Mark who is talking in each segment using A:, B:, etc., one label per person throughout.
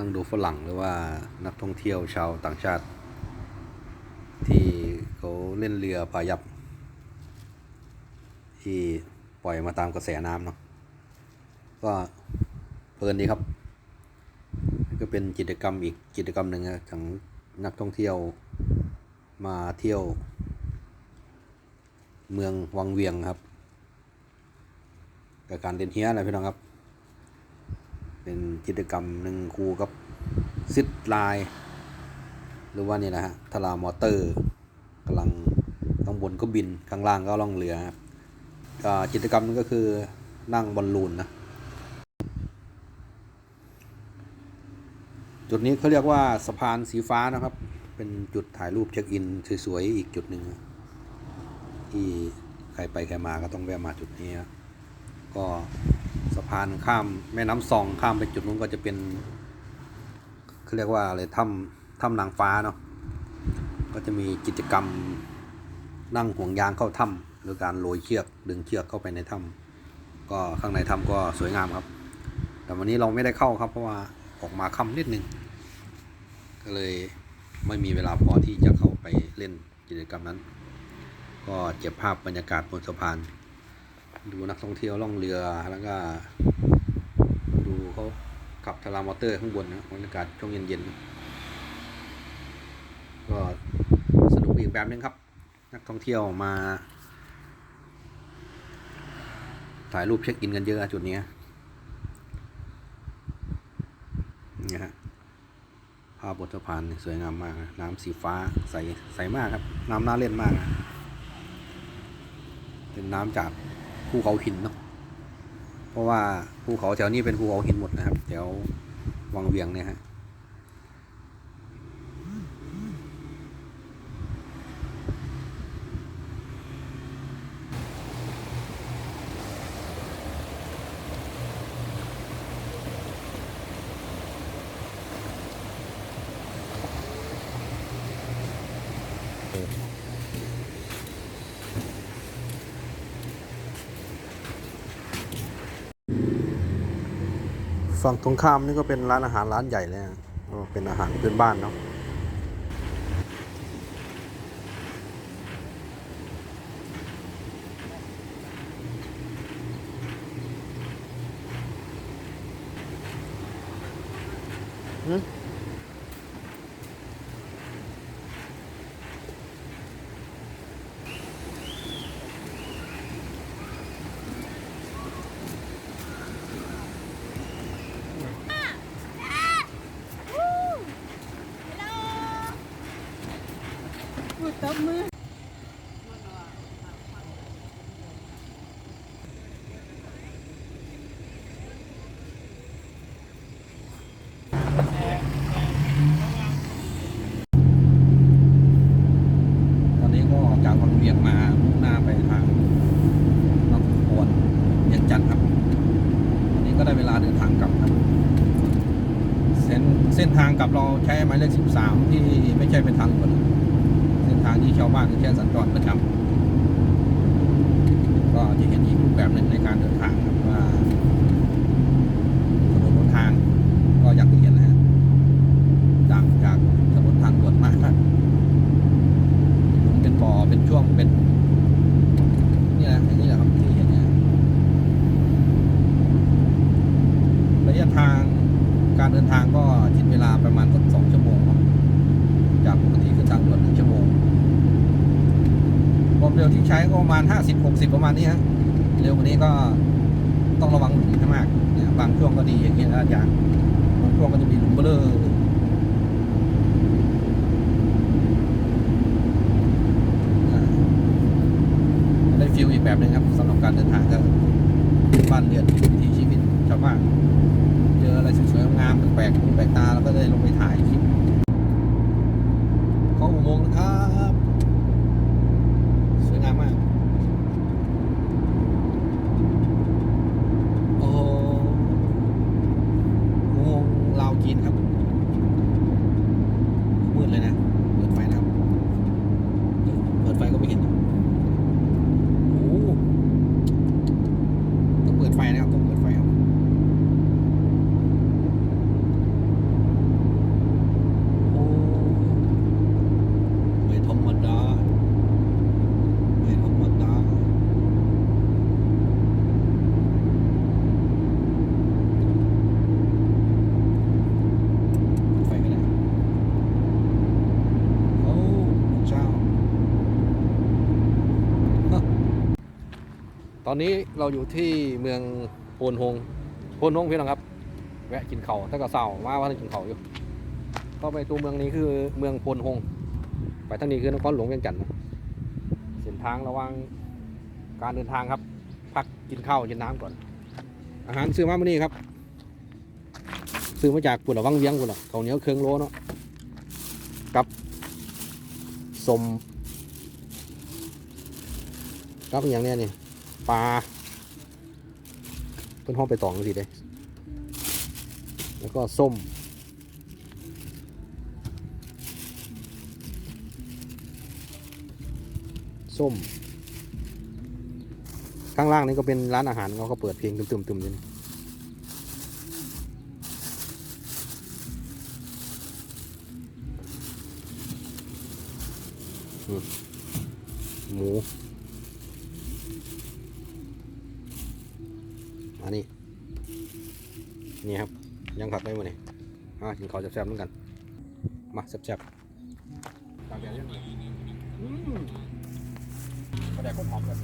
A: นั่งดูฝรั่งหรือว่านักท่องเที่ยวชาวต่างชาติ ที่เขาเล่นเรือพายับ ที่ปล่อยมาตามกระแสน้ำเนาะก็เพลินดีครับ ก็เป็นกิจกรรมอีกกิจกรรมหนึ่งนะของนักท่องเที่ยวมาเที่ยว เมืองวังเวียงครับกับการเล่นเฮียนะพี่น้องครับ เป็นกิจกรรมหนึ่งครูกับซิดไลน์หรือว่านี่นะฮะทารามอเตอร์กำลังข้างบนก็บินข้างล่างก็ล่องเรือครับกิจกรรมนึงก็คือนั่งบอลลูนนะจุดนี้เขาเรียกว่าสะพานสีฟ้านะครับ เป็นจุดถ่ายรูปเช็คอินสวยๆอีกจุดหนึ่งที่ใครไปใครมาก็ต้องแวะมาจุดนี้ก็ สะพานข้ามแม่น้ำซองข้ามไปจุดนู้นก็จะเป็นเขาเรียกว่าอะไรถ้ำถ้ำนางฟ้าเนาะก็จะมีกิจกรรมนั่งห่วงยางเข้าถ้ำหรือการโรยเชือกดึงเชือกเข้าไปในถ้ำก็ข้างในถ้ำก็สวยงามครับ แต่วันนี้เราไม่ได้เข้าครับเพราะว่าออกมาค่ำนิดนึงก็เลยไม่มีเวลาพอที่จะเข้าไปเล่นกิจกรรมนั้น ก็เก็บภาพบรรยากาศบนสะพาน ดูนักท่องเที่ยวล่องเรือแล้วก็ดูเขาขับทารามอเตอร์ข้างบนนะบรรยากาศช่วงเย็นๆ ก็สนุกอีกแบบนึงครับ นักท่องเที่ยวมา ถ่ายรูปเช็คอินกันเยอะจุดนี้นี่ฮะภาพบนสะพานสวยงามมากนะน้ำสีฟ้าใสใสมากครับ น้ำน่าเล่นมากนะเป็นน้ำจาก ภูเขาหินเนาะเพราะว่าภูเขาแถวนี้เป็นภูเขาหินหมดนะครับแถววังเวียงเนี่ยฮะ ฝั่งตรงข้ามนี่ก็เป็นร้านอาหารร้านใหญ่เลยนะก็เป็นอาหารพื้นบ้านเนาะอืมามุ่งหน้าไปทางนครพนเวียงจันทร์ครับ ตอนนี้ก็ได้เวลาเดินทางกลับครับเส้นทางกลับเราใช้หมายเลข 13 ที่ไม่ใช่เป็นทางด่วน ชาวบ้านใช้สัญจรประจำก็จะเห็นอีกรูปแบบหนึ่งในการเดินทางครับว่าถนนหนทางก็อย่างที่เห็นนะฮะจากจากถนนทางด่วนมากครับเป็นบ่อเป็นช่วงเป็นนะอย่างนี้แหละครับที่เห็นเนี่ยระยะทาง การเดินทางก็กินเวลาประมาณสักสองชั่วโมงครับจากปกติคือทางด่วนหนึ่งชั่วโมงความ เร็วที่ใช้ก็ประมาณห้าสิบหกสิบประมาณนี้ฮะเร็วกว่านี้ก็ต้องระวังหลุมให้มากเนี่ยบางช่วงก็ดีอย่างเงี้ยนะอาจารย์บางช่วงก็จะมีหลุมเบลอได้ฟิลอีกแบบนึงครับสำหรับการเดินทางก็บ้านเรือนวิถีชีวิตชาวบ้านเจออะไรสวยๆงามแปลกหูแปลกตาแล้วก็ได้ลงไปถ่ายคลิปเข้าอุโมงค์นะครับ สวยงามมาก โอ้โหอุโมงค์ลาวจีนครับ มืดเลยนะ เปิดไฟนะครับ เปิดไฟก็ไม่เห็นนะโอ้โหต้องเปิดไฟนะครับ ต้องเปิดไฟครับ อนนี้เราอยู่ที่เมืองโพนฮงโพนฮงพี่น้องครับ แวะกินเขาถ้าก็เศร้าว่าว่าจะกินเขาอยู่เข้าไปตัวเมืองนี้คือเมืองโพนฮงไปทางนี้คือนครหลวงเวียงจันทร์เส้นทางระหว่างการเดินทางครับ พักกินข้าวกินน้ำก่อน อาหารซื้อมาเมื่อนี้ครับ ซื้อมาจากปุ่นละวังเวียงปุ่นละเขาเหนียวเครื่องโลเนาะกับสมกับอย่างเนี้ยนี่ ปลาเพื่อนห้องไปตองสิเด้แล้วก็ส้ม ส้ม ข้างล่างนี่ก็เป็นร้านอาหารเขาก็เปิดเพลงตึมๆๆอยู่นี่อืมหมู อันนี้ นี่ครับยังผัดได้หมดเนี่ยอ่ากินข้าวแซ่บๆเหมือนกัน มาแซ่บๆตามแกยังอืมกระแดกก็หอมเลย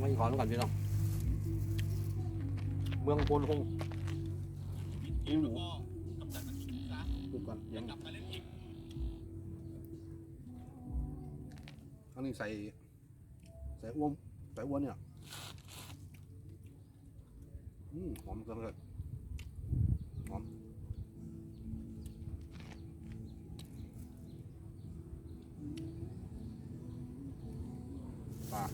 A: มากินข้าวด้วยกันพี่น้องเมืองโพนฮงอิวหนูดูก่อนยังอันนี้ใส่ใส่อ้วมใส่อ้วนเนี่ย อืมหอมเกินเลยหอมปลา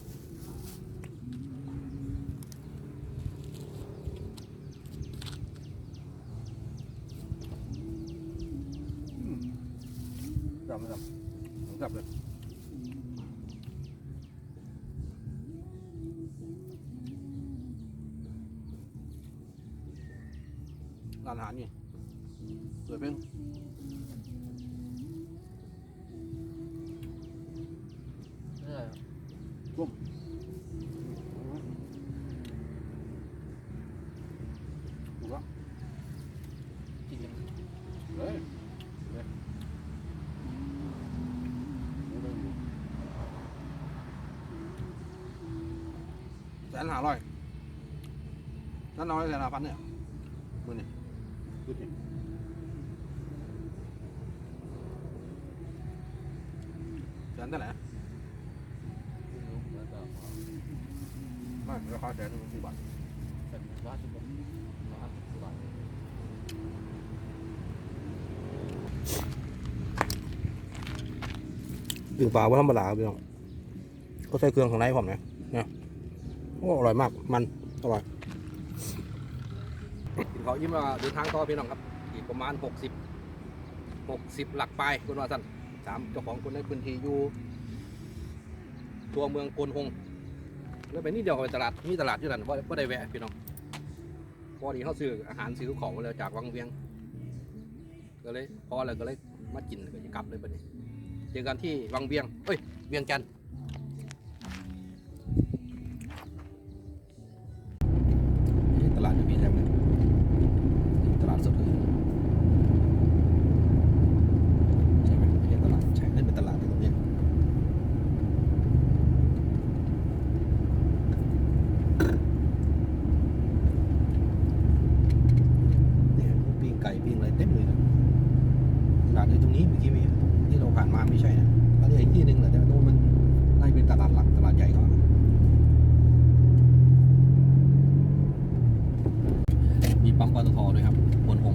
A: อืมจับเลยจับผมจับเลย เปิดเป็นร่วมถูกแล้ว
B: กินยัง
A: เฮ้ยเฮ้ยหมูเด้งอยู่แสนหาร้อยนั่นน้อยแสนหาพันเนี่ยมือนี่ดูดิ แสนเท่าไหร่
B: ไม่รู้แล้วก็
A: ไม่ราคาแสนหนึ่งสี่บาท
B: เป็นว่าที่ผมว่าที่บ้าน
A: อึ่งปลาว่าธรรมดาครับพี่น้องก็ใส่เครื่องของในผมนะเนี่ยโอ้อร่อยมากมันอร่อยกินเขาวยิ้มว่าเดินทางต่อพี่น้องครับอีกประมาณหกสิบหกสิบหลักไปคุณว่าสัน สามเจ้าของคนในพื้นที่อยู่ตัวเมืองโกนฮงแล้วไปนี่เดียวกับไปตลาดมีตลาดอยู่นั่นว่าได้แวะพี่น้องพอดีเขาซื้ออาหารซื้อของมาเลยจากวังเวียง ก็เลยพอแล้วก็เลยมากินก็จะกลับเลยปะนี้เจอกันที่วังเวียงเอ้ยเวียงจันทร์ตลาดอยู่พี่ใช่ไหมตลาดสดเลยใช่ไหมไม่ใช่ตลาดใช่นั่นเป็นตลาดตรงเนี้ยเนี่ยปิ้งไก่ปิ้งอะไรเต็มเลยนะ ตลาดในตรงนี้เมื่อกี้มีที่เรานมาไม่ใช่นะแล้อีกที่หนึ่งเหรอแต่ว่าตรงมันน่าจะเป็นตลาดหลักตลาดใหญ่เขามีปั๊มปตทด้วยครับบนหง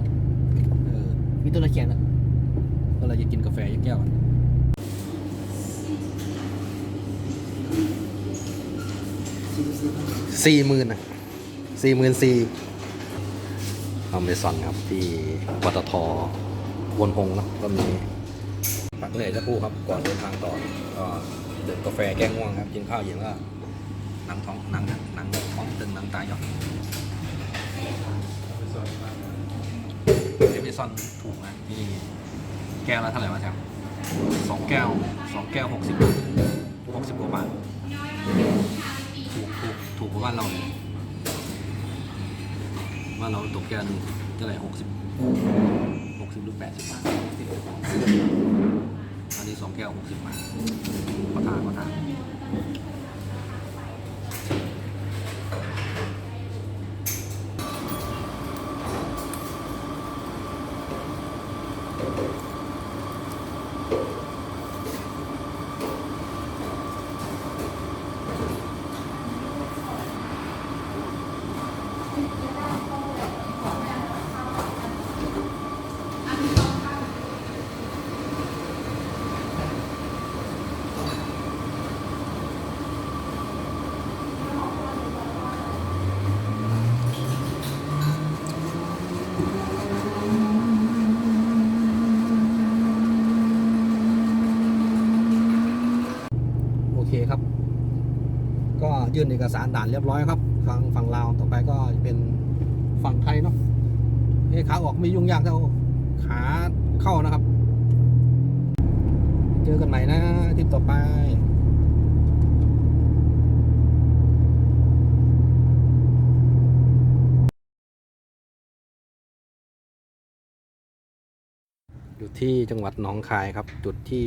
A: เออ
B: มีต้นตะเคียนนะ
A: ก็เลยจะกินกาแฟยักแก้วกันสี่หมื่นนะสี่หมื่นสี่อเมซอนครับที่ปตทวนหงเนะก็มี พักเหนื่อยสักครู่ครับก่อนเดินทางต่อก็ดื่มกาแฟแก้ง่วงครับกินข้าวเย็นก็หนังท้องหนังหนังท้องตึงหนังตายย่อนเอเมซอนถูกนะที่แก้วละเท่าไหร่วะแจ๊บสองแก้วสองแก้วหกสิบหกสิบกว่าบาทถูกถูกถูกกว่าบ้านเราเลยบ้านเราตกแก้วนึงเท่าไหร่หกสิบหกสิบหรือแปดสิบบาท อันนี้สองแก้วหกสิบบาทขอทานขอทาน ยื่นเอกสารด่านเรียบร้อยครับฝั่งฝั่งลาวต่อไปก็เป็นฝั่งไทยเนาะเอ้ขาออกไม่ยุ่งยากเท่าขาเข้านะครับ เจอกันใหม่นะทริปต่อไปอยู่ที่จังหวัดหนองคายครับ จุดที่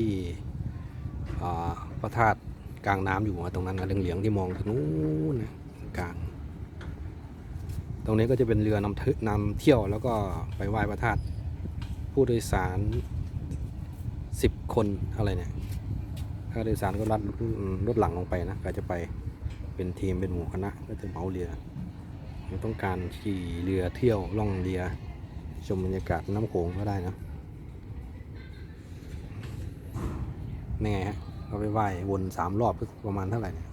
A: พระธาตุ กลางน้ำอยู่ตรงนั้นนะเหลืองๆที่มองตรงนู้นนะกลาง ตรงนี้ก็จะเป็นเรือนำเทนำเที่ยวแล้วก็ไปไหว้พระธาตุผู้โดยสารสิบคนอะไรเนี่ยถ้าโดยสารก็รัดรถหลังลงไปนะก็จะไปเป็นทีมเป็นหมู่คณะก็จะเหมาเรือต้องการขี่เรือเที่ยวล่องเรือ ชมบรรยากาศน้ำโขงก็ได้นะนี่ไงฮะ เราไปไหว้วนสามรอบประมาณเท่าไหร่เนี่ย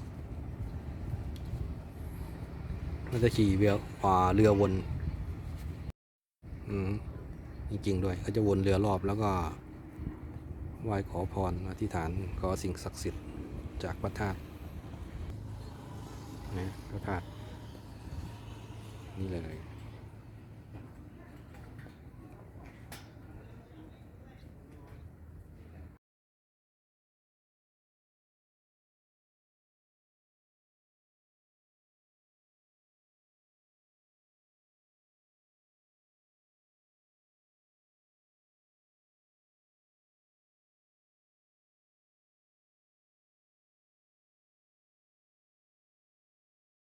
A: เราจะขี่เรืออเรือวน อืมจริงๆด้วยเขาจะวนเรือรอบแล้วก็ไหว้ขอพรอธิษฐานขอสิ่งศักดิ์สิทธิ์จากพระธาตุนะพระธาตุนี่เลย